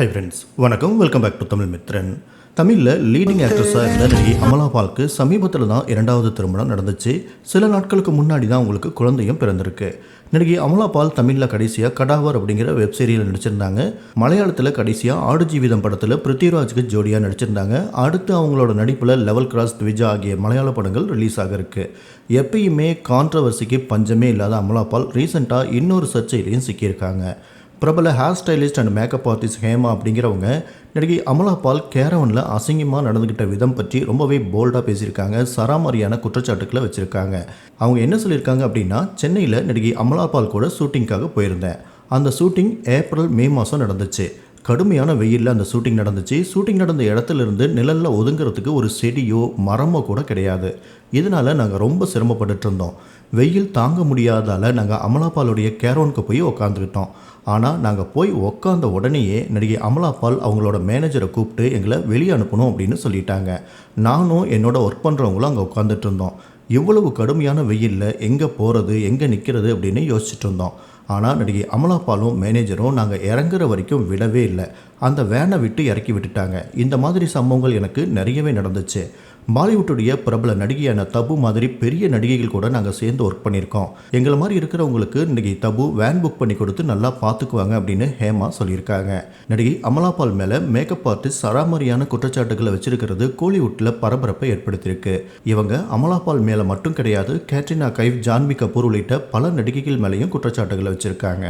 High friends வணக்கம். Welcome back to Tamil Mithran தமிழில் leading ஆக்ட்ரஸாக இருந்த நடிகை அமலா சமீபத்தில் தான் இரண்டாவது திருமணம் நடந்துச்சு. சில நாட்களுக்கு முன்னாடி தான் உங்களுக்கு குழந்தையும் பிறந்திருக்கு. நடிகை அமலா பால் தமிழில் கடைசியாக கடாவர் அப்படிங்கிற வெப் சீரியல் நடிச்சிருந்தாங்க. மலையாளத்தில் கடைசியாக ஆடு ஜீவிதம் படத்தில் பிருத்திவிராஜுக்கு ஜோடியாக நடிச்சிருந்தாங்க. அடுத்து அவங்களோட நடிப்பில் லெவல் கிராஸ் த்விஜா ஆகிய மலையாள படங்கள் ரிலீஸ் ஆக இருக்கு. எப்பயுமே கான்ட்ரவர்சிக்கு பஞ்சமே இல்லாத அமலா பால் ரீசெண்டாக இன்னொரு சர்ச்சையிலையும் சிக்கியிருக்காங்க. பிரபல hair stylist and makeup artist Hema அப்படிங்கிறவங்க நடிகை அமலா பால் கேரவனில் அசிங்கமாக நடந்துக்கிட்ட விதம் பற்றி ரொம்பவே போல்டாக பேசியிருக்காங்க சராமாரியான குற்றச்சாட்டுக்களை வச்சுருக்காங்க. அவங்க என்ன சொல்லியிருக்காங்க அப்படின்னா சென்னையில் நடிகை அமலா பால் கூட ஷூட்டிங்காக போயிருந்தேன். அந்த ஷூட்டிங் ஏப்ரல் மே மாதம் நடந்துச்சு. கடுமையான வெயிலில் அந்த ஷூட்டிங் நடந்துச்சு. ஷூட்டிங் நடந்த இடத்துல இருந்து நிழலில் ஒதுங்கிறதுக்கு ஒரு செடியோ மரமோ கூட கிடையாது. இதனால் நாங்கள் ரொம்ப சிரமப்பட்டுட்டு இருந்தோம். வெயில் தாங்க முடியாதால் நாங்கள் அமலாபாலுடைய கேரோனுக்கு போய் உக்காந்துக்கிட்டோம். ஆனால் நாங்கள் போய் உக்காந்த உடனேயே நடிகை அமலாபால் அவங்களோட மேனேஜரை கூப்பிட்டு எங்களை வெளியே அனுப்பணும் அப்படின்னு சொல்லிட்டாங்க. நானும் என்னோட ஒர்க் பண்ணுறவங்களும் அங்கே உட்காந்துட்டு இருந்தோம். இவ்வளவு கடுமையான வெயிலில் எங்கே போகிறது எங்கே நிற்கிறது அப்படின்னு யோசிச்சுட்டு இருந்தோம். ஆனால் நடிகை அமலாபாலும் மேனேஜரும் நாங்கள் இறங்குற வரைக்கும் விடவே இல்லை. அந்த வேனை விட்டு இறக்கி விட்டுட்டாங்க. இந்த மாதிரி சம்பவங்கள் எனக்கு நிறையவே நடந்துச்சு. பாலிவுட்டுடைய பிரபல நடிகையான தபு மாதிரி பெரிய நடிகைகள் கூட நாங்கள் சேர்ந்து ஒர்க் பண்ணியிருக்கோம். எங்களை மாதிரி இருக்கிறவங்களுக்கு இன்றைக்கி தபு வேன் புக் பண்ணி கொடுத்து நல்லா பார்த்துக்குவாங்க அப்படின்னு ஹேமா சொல்லியிருக்காங்க. நடிகை அமலாபால் மேலே மேக்கப் ஆர்டிஸ்ட் சராமரியான குற்றச்சாட்டுகளை வச்சிருக்கிறது கோலிவுட்டில் பரபரப்பை ஏற்படுத்தியிருக்கு. இவங்க அமலாபால் மேலே மட்டும் கிடையாது கேட்ரினா கைஃப் ஜான்வி கபூர் உள்ளிட்ட பல நடிகைகள் மேலேயும் குற்றச்சாட்டுகளை வச்சிருக்காங்க.